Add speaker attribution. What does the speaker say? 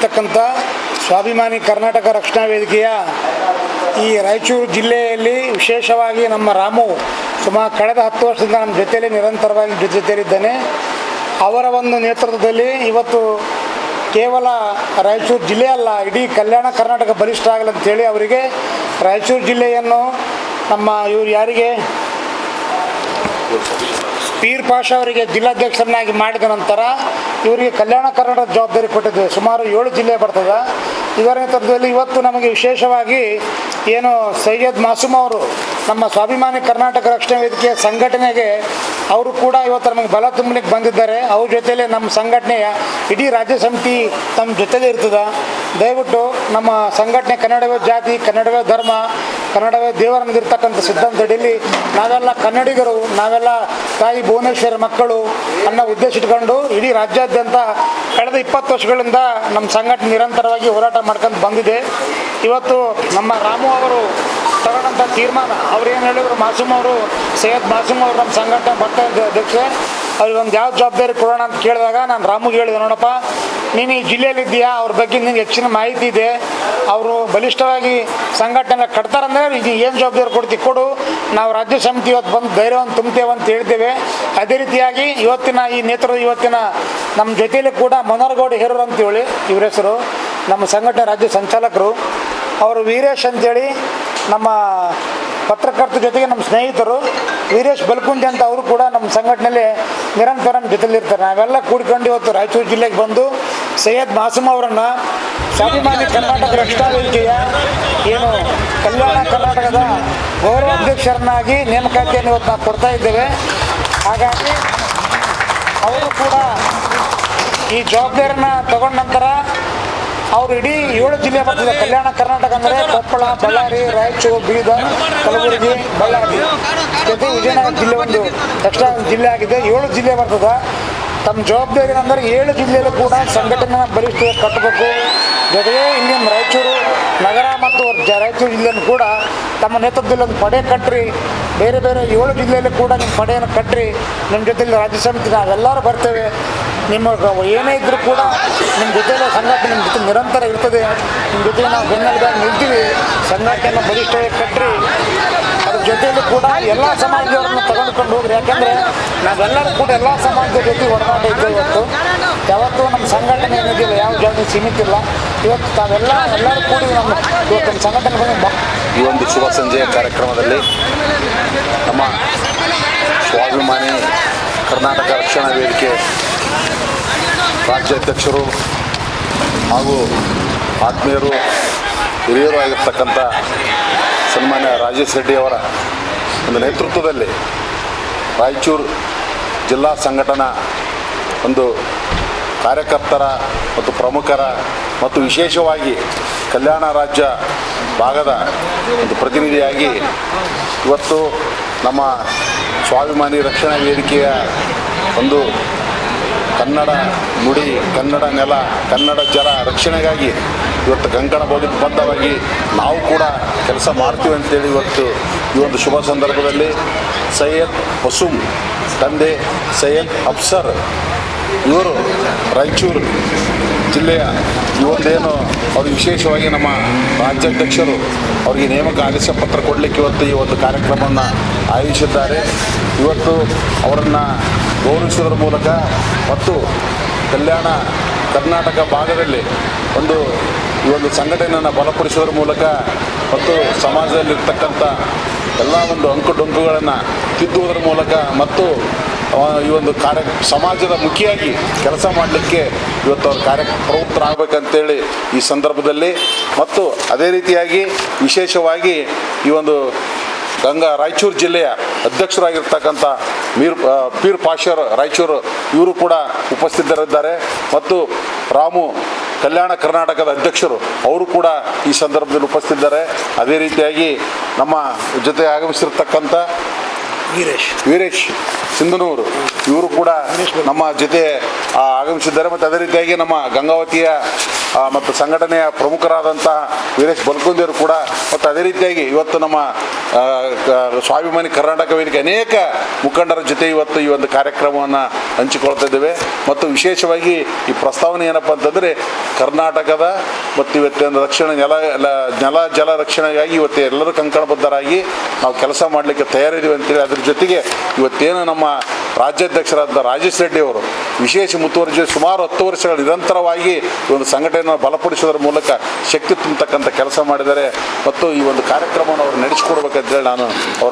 Speaker 1: ಆಗಿರ್ತಕ್ಕಂಥ ಸ್ವಾಭಿಮಾನಿ ಕರ್ನಾಟಕ ರಕ್ಷಣಾ ವೇದಿಕೆಯ ಈ ರಾಯಚೂರು ಜಿಲ್ಲೆಯಲ್ಲಿ ವಿಶೇಷವಾಗಿ ನಮ್ಮ ರಾಮು ಸುಮಾರು ಕಳೆದ ಹತ್ತು ವರ್ಷದಿಂದ ನಮ್ಮ ಜೊತೆಯಲ್ಲಿ ನಿರಂತರವಾಗಿ ಜೊತೆ ಜೊತೆಯಲ್ಲಿದ್ದಾನೆ. ಅವರ ಒಂದು ನೇತೃತ್ವದಲ್ಲಿ ಇವತ್ತು ಕೇವಲ ರಾಯಚೂರು ಜಿಲ್ಲೆ ಅಲ್ಲ, ಇಡೀ ಕಲ್ಯಾಣ ಕರ್ನಾಟಕ ಬಲಿಷ್ಠ ಆಗಲಿ ಅಂತೇಳಿ ಅವರಿಗೆ ರಾಯಚೂರು ಜಿಲ್ಲೆಯನ್ನು ನಮ್ಮ ಇವರು ಯಾರಿಗೆ ಪೀರ್ ಪಾಷ ಅವರಿಗೆ ಜಿಲ್ಲಾಧ್ಯಕ್ಷರನ್ನಾಗಿ ಮಾಡಿದ ನಂತರ ಇವರಿಗೆ ಕಲ್ಯಾಣ ಕರ್ನಾಟಕ ಜವಾಬ್ದಾರಿ ಕೊಟ್ಟಿದ್ದೆ ಸುಮಾರು ಏಳು ಜಿಲ್ಲೆ ಬರ್ತದೆ. ಇದರ ನೇತೃತ್ವದಲ್ಲಿ ಇವತ್ತು ನಮಗೆ ವಿಶೇಷವಾಗಿ ಏನು ಸೈಯದ್ ಮಾಸೂಮ್ ಅವರು ನಮ್ಮ ಸ್ವಾಭಿಮಾನಿ ಕರ್ನಾಟಕ ರಕ್ಷಣಾ ವೇದಿಕೆಯ ಸಂಘಟನೆಗೆ ಅವರು ಕೂಡ ಇವತ್ತು ನಮಗೆ ಬಲ ತುಂಬಲಿಕ್ಕೆ ಬಂದಿದ್ದಾರೆ. ಅವ್ರ ಜೊತೆಯಲ್ಲಿ ನಮ್ಮ ಸಂಘಟನೆಯ ಇಡೀ ರಾಜ್ಯ ಸಮಿತಿ ತಮ್ಮ ಜೊತೆಲೇ ಇರ್ತದೆ. ದಯವಿಟ್ಟು ನಮ್ಮ ಸಂಘಟನೆ ಕನ್ನಡವೇ ಜಾತಿ, ಕನ್ನಡವೇ ಧರ್ಮ ಕನ್ನಡವೇ ದೇವರನ್ನದಿರ್ತಕ್ಕಂಥ ಸಿದ್ಧಾಂತಡಿಯಲ್ಲಿ ನಾವೆಲ್ಲ ಕನ್ನಡಿಗರು, ನಾವೆಲ್ಲ ತಾಯಿ ಭುವನೇಶ್ವರ ಮಕ್ಕಳು ಅನ್ನೋ ಉದ್ದೇಶ ಇಟ್ಕೊಂಡು ಇಡೀ ರಾಜ್ಯಾದ್ಯಂತ ಕಳೆದ ಇಪ್ಪತ್ತು ವರ್ಷಗಳಿಂದ ನಮ್ಮ ಸಂಘಟನೆ ನಿರಂತರವಾಗಿ ಹೋರಾಟ ಮಾಡ್ಕೊಂಡು ಬಂದಿದೆ. ಇವತ್ತು ನಮ್ಮ ರಾಮು ಅವರು ತಗೊಂಡಂಥ ತೀರ್ಮಾನ, ಅವ್ರು ಏನು ಹೇಳಿದ್ರು, ಮಾಸೂಮ್ ಅವರು, ಸೈಯದ್ ಮಾಸೂಮ್ ಅವರು ನಮ್ಮ ಸಂಘಟನೆ ಬರ್ತಾ ಅಧ್ಯಕ್ಷ ಅವ್ರಿಗೆ ಒಂದು ಯಾವ ಜವಾಬ್ದಾರಿ ಕೊಡೋಣ ಅಂತ ಕೇಳಿದಾಗ ನಾನು ರಾಮುಗೆ ಹೇಳಿದೆ, ನೋಡಪ್ಪ, ನೀನು ಈ ಜಿಲ್ಲೆಯಲ್ಲಿದ್ದೀಯಾ? ಅವ್ರ ಬಗ್ಗೆ ನಿನಗೆ ಹೆಚ್ಚಿನ ಮಾಹಿತಿ ಇದೆ. ಅವರು ಬಲಿಷ್ಠವಾಗಿ ಸಂಘಟನೆ ಕಟ್ತಾರಂದ್ರೆ ಇದು ಏನು ಜವಾಬ್ದಾರಿ ಕೊಡ್ತಿ? ಕೊಡು. ನಾವು ರಾಜ್ಯ ಸಮಿತಿ ಇವತ್ತು ಬಂದು ಧೈರ್ಯವನ್ನು ತುಂಬ್ತೇವೆ ಅಂತ ಹೇಳ್ತೇವೆ. ಅದೇ ರೀತಿಯಾಗಿ ಇವತ್ತಿನ ಈ ನೇತೃತ್ವ, ಇವತ್ತಿನ ನಮ್ಮ ಜೊತೆಯಲ್ಲಿ ಕೂಡ ಮನೋಹರಗೌಡ ಹೇರೂರು ಅಂತೇಳಿ ಇವ್ರ ಹೆಸರು, ನಮ್ಮ ಸಂಘಟನೆ ರಾಜ್ಯ ಸಂಚಾಲಕರು. ಅವರು ವೀರೇಶ್ ಅಂತೇಳಿ ನಮ್ಮ ಪತ್ರಕರ್ತರ ಜೊತೆಗೆ ನಮ್ಮ ಸ್ನೇಹಿತರು. ವೀರೇಶ್ ಬಲ್ಕುಂಜಿ ಅಂತ ಅವರು ಕೂಡ ನಮ್ಮ ಸಂಘಟನೆಯಲ್ಲಿ ನಿರಂತರ ಜೊತೆಲಿರ್ತಾರೆ ನಾವೆಲ್ಲ ಕೂಡ್ಕೊಂಡು ಇವತ್ತು ರಾಯಚೂರು ಜಿಲ್ಲೆಗೆ ಬಂದು ಸೈಯದ್ ಮಾಸೂಮ್ ಅವರನ್ನು ಸ್ವಾಭಿಮಾನಿ ಕರ್ನಾಟಕ ರಕ್ಷಣಾ ವೇದಿಕೆಯ ಏನು ಕಲ್ಯಾಣ ಕರ್ನಾಟಕದ ಗೌರವಾಧ್ಯಕ್ಷರನ್ನಾಗಿ ನೇಮಕಾತಿಯನ್ನು ಇವತ್ತು ನಾವು ಕೊಡ್ತಾ ಇದ್ದೇವೆ. ಹಾಗಾಗಿ ಅವರು ಕೂಡ ಈ ಜವಾಬ್ದಾರಿನ ತಗೊಂಡ ನಂತರ ಅವ್ರು ಇಡೀ ಏಳು ಜಿಲ್ಲೆ ಬರ್ತದೆ. ಕಲ್ಯಾಣ, ಕರ್ನಾಟಕ ಅಂದರೆ ಕೊಪ್ಪಳ, ಬಳ್ಳಾರಿ, ರಾಯಚೂರು, ಬೀದರ್, ಕಲಬುರಗಿ, ಬಳ್ಳಾರಿ. ಜೊತೆ ವಿಜಯನಗರ ಜಿಲ್ಲೆ ಒಂದು ಎಕ್ಸ್ಟ್ರಾ ಜಿಲ್ಲೆ ಆಗಿದೆ. ಏಳು ಜಿಲ್ಲೆ ಬರ್ತದೆ. ತಮ್ಮ ಜವಾಬ್ದಾರಿ ಅಂದರೆ ಏಳು ಜಿಲ್ಲೆಯಲ್ಲೂ ಕೂಡ ಸಂಘಟನೆ ಬಲಿಷ್ಠ ಕಟ್ಟಬೇಕು. ಜೊತೆಗೆ ಇಲ್ಲಿನ ರಾಯಚೂರು ನಗರ ಮತ್ತು ರಾಯಚೂರು ಜಿಲ್ಲೆಯನ್ನು ಕೂಡ ತಮ್ಮ ನೇತೃತ್ವದಲ್ಲಿ ಒಂದು ಪಡೆ ಕಟ್ಟ್ರಿ. ಬೇರೆ ಬೇರೆ ಏಳು ಜಿಲ್ಲೆಯಲ್ಲೂ ಕೂಡ ನಿಮ್ಮ ಪಡೆಯನ್ನು ಕಟ್ಟ್ರಿ. ನಿಮ್ಮ ಜೊತೆಲಿ ರಾಜ್ಯ ಸಮಿತಿ ನಾವೆಲ್ಲರೂ ಬರ್ತೇವೆ. ನಿಮ್ಮ ಏನೇ ಇದ್ದರೂ ಕೂಡ ನಿಮ್ಮ ಜೊತೆಯಲ್ಲಿ ಸಂಘಟನೆ ನಿಮ್ಮ ಜೊತೆ ನಿರಂತರ ಇರ್ತದೆ. ನಿಮ್ಮ ಜೊತೆ ನಾವು ಬೆನ್ನೆಲುಬಾಗಿ ನಿಲ್ತೀವಿ ಸಂಘಟನೆಯನ್ನು ಬಲಿಷ್ಠವಾಗಿ ಕಟ್ಟ್ರಿ. ಜೊತೆಯಲ್ಲಿ ಕೂಡ ಎಲ್ಲ ಸಮಾಜದವರನ್ನು ತಗೊಂಡ್ಕೊಂಡು ಹೋಗ್ರಿ. ಯಾಕಂದ್ರೆ ನಾವೆಲ್ಲರೂ ಕೂಡ ಎಲ್ಲ ಸಮಾಜದ ಜೊತೆ ಒಡನಾಟ ಇದ್ದೇವೆ ಇವತ್ತು ಯಾವತ್ತೂ ನಮ್ಮ ಸಂಘಟನೆ ಏನಿದೆಯಲ್ಲ ಯಾವ ಜಾತಿ ಸೀಮಿತ ಇಲ್ಲ. ಇವತ್ತು ತಾವೆಲ್ಲ ಎಲ್ಲರೂ ಕೂಡ ನಮ್ಮ ಇವತ್ತು ನಮ್ಮ ಸಂಘಟನೆ
Speaker 2: ಈ ಒಂದು ಶುಭ ಸಂಜೆಯ ಕಾರ್ಯಕ್ರಮದಲ್ಲಿ ನಮ್ಮ ಸ್ವಾಭಿಮಾನಿ ಕರ್ನಾಟಕ ರಕ್ಷಣಾ ವೇದಿಕೆ ರಾಜ್ಯಾಧ್ಯಕ್ಷರು ಹಾಗೂ ಆತ್ಮೀಯರು ಹಿರಿಯರು ಆಗಿರ್ತಕ್ಕಂಥ ಸನ್ಮಾನ್ಯ ರಾಜೇಶ್ ರೆಡ್ಡಿ ಅವರ ಒಂದು ನೇತೃತ್ವದಲ್ಲಿ ರಾಯಚೂರು ಜಿಲ್ಲಾ ಸಂಘಟನಾ ಒಂದು ಕಾರ್ಯಕರ್ತರ ಮತ್ತು ಪ್ರಮುಖರ ಮತ್ತು ವಿಶೇಷವಾಗಿ ಕಲ್ಯಾಣ ರಾಜ್ಯ ಭಾಗದ ಒಂದು ಪ್ರತಿನಿಧಿಯಾಗಿ ಇವತ್ತು ನಮ್ಮ ಸ್ವಾಭಿಮಾನಿ ರಕ್ಷಣಾ ವೇದಿಕೆಯ ಒಂದು ಕನ್ನಡ ನುಡಿ, ಕನ್ನಡ ನೆಲ, ಕನ್ನಡ ಜಲ ರಕ್ಷಣೆಗಾಗಿ ಇವತ್ತು ಕಂಕಣ ಬೌದ್ಧ ಬದ್ಧವಾಗಿ ನಾವು ಕೂಡ ಕೆಲಸ ಮಾಡ್ತೀವಿ ಅಂತೇಳಿ ಇವತ್ತು ಈ ಒಂದು ಶುಭ ಸಂದರ್ಭದಲ್ಲಿ ಸೈಯದ್ ಹೊಸುಮ್ ತಂದೆ ಸೈಯದ್ ಅಫ್ಸರ್ ಇವರು ರಾಯಚೂರು ಜಿಲ್ಲೆಯ ಈ ಒಂದೇನು ಅವರು ವಿಶೇಷವಾಗಿ ನಮ್ಮ ರಾಜ್ಯಾಧ್ಯಕ್ಷರು ಅವರಿಗೆ ನೇಮಕ ಆದೇಶ ಪತ್ರ ಕೊಡಲಿಕ್ಕೆ ಇವತ್ತು ಈ ಒಂದು ಕಾರ್ಯಕ್ರಮವನ್ನು ಆಯೋಜಿಸಿದ್ದಾರೆ. ಇವತ್ತು ಅವರನ್ನು ಗೌರವಿಸುವುದರ ಮೂಲಕ ಮತ್ತು ಕಲ್ಯಾಣ ಕರ್ನಾಟಕ ಭಾಗದಲ್ಲಿ ಒಂದು ಈ ಒಂದು ಸಂಘಟನೆಯನ್ನು ಬಲಪಡಿಸುವುದರ ಮೂಲಕ ಮತ್ತು ಸಮಾಜದಲ್ಲಿರ್ತಕ್ಕಂಥ ಎಲ್ಲ ಒಂದು ಅಂಕು ಡೊಂಕುಗಳನ್ನು ತಿದ್ದುವುದರ ಮೂಲಕ ಮತ್ತು ಈ ಒಂದು ಕಾರ್ಯ, ಸಮಾಜದ ಮುಖಿಯಾಗಿ ಕೆಲಸ ಮಾಡಲಿಕ್ಕೆ ಇವತ್ತು ಅವ್ರ ಕಾರ್ಯ ಪ್ರವೃತ್ತರಾಗಬೇಕಂತೇಳಿ ಈ ಸಂದರ್ಭದಲ್ಲಿ ಮತ್ತು ಅದೇ ರೀತಿಯಾಗಿ ವಿಶೇಷವಾಗಿ ಈ ಒಂದು ಗಂಗಾ ರಾಯಚೂರು ಜಿಲ್ಲೆಯ ಅಧ್ಯಕ್ಷರಾಗಿರ್ತಕ್ಕಂಥ ಮೀರ್ ಪೀರ್ ಪಾಶರ್ ರಾಯಚೂರು ಇವರು ಕೂಡ ಉಪಸ್ಥಿತರಿದ್ದಾರೆ. ಮತ್ತು ರಾಮು ಕಲ್ಯಾಣ ಕರ್ನಾಟಕದ ಅಧ್ಯಕ್ಷರು ಅವರು ಕೂಡ ಈ ಸಂದರ್ಭದಲ್ಲಿ ಉಪಸ್ಥಿತಿದ್ದಾರೆ. ಅದೇ ರೀತಿಯಾಗಿ ನಮ್ಮ ಜೊತೆ ಆಗಮಿಸಿರ್ತಕ್ಕಂಥ
Speaker 1: ವೀರೇಶ್.
Speaker 2: ವೀರೇಶ್ ಸಿಂಧನೂರು ಇವರು ಕೂಡ ನಮ್ಮ ಜೊತೆ ಆಗಮಿಸಿದ್ದಾರೆ. ಮತ್ತು ಅದೇ ರೀತಿಯಾಗಿ ನಮ್ಮ ಗಂಗಾವತಿಯ ಮತ್ತು ಸಂಘಟನೆಯ ಪ್ರಮುಖರಾದಂತಹ ವೀರೇಶ್ ಬಲ್ಕುಂದಿಯವರು ಕೂಡ, ಮತ್ತು ಅದೇ ರೀತಿಯಾಗಿ ಇವತ್ತು ನಮ್ಮ ಸ್ವಾಭಿಮಾನಿ ಕರ್ನಾಟಕ ವೇದಿಕೆ ಅನೇಕ ಮುಖಂಡರ ಜೊತೆ ಇವತ್ತು ಈ ಒಂದು ಕಾರ್ಯಕ್ರಮವನ್ನು ಹಂಚಿಕೊಳ್ತಾ ಇದ್ದೇವೆ. ಮತ್ತು ವಿಶೇಷವಾಗಿ ಈ ಪ್ರಸ್ತಾವನೆ ಏನಪ್ಪ ಅಂತಂದರೆ, ಕರ್ನಾಟಕದ ಮತ್ತು ಇವತ್ತಿನ ರಕ್ಷಣೆ ನೆಲ ನೆಲ ಜಲ ರಕ್ಷಣೆಗಾಗಿ ಇವತ್ತು ಎಲ್ಲರೂ ಕಂಕಣಬದ್ಧರಾಗಿ ನಾವು ಕೆಲಸ ಮಾಡಲಿಕ್ಕೆ ತಯಾರಿದ್ದೀವಿ ಅಂತೇಳಿ ಅದ್ರ ಜೊತೆಗೆ ಇವತ್ತೇನು ನಮ್ಮ ರಾಜ್ಯಾಧ್ಯಕ್ಷರಾದ ರಾಜೇಶ್ ರೆಡ್ಡಿ ಅವರು ವಿಶೇಷ ಮುತುವರ್ಜಿ ಸುಮಾರು ಹತ್ತು ವರ್ಷಗಳ ನಿರಂತರವಾಗಿ ಈ ಒಂದು ಸಂಘಟನೆಯನ್ನು ಬಲಪಡಿಸೋದ್ರ ಮೂಲಕ ಶಕ್ತಿ ತುಂಬತಕ್ಕಂಥ ಕೆಲಸ ಮಾಡಿದ್ದಾರೆ. ಮತ್ತು ಈ ಒಂದು ಕಾರ್ಯಕ್ರಮವನ್ನು ಅವರು ನಡೆಸಿಕೊಡ್ಬೇಕಂತೇಳಿ ನಾನು ಅವರ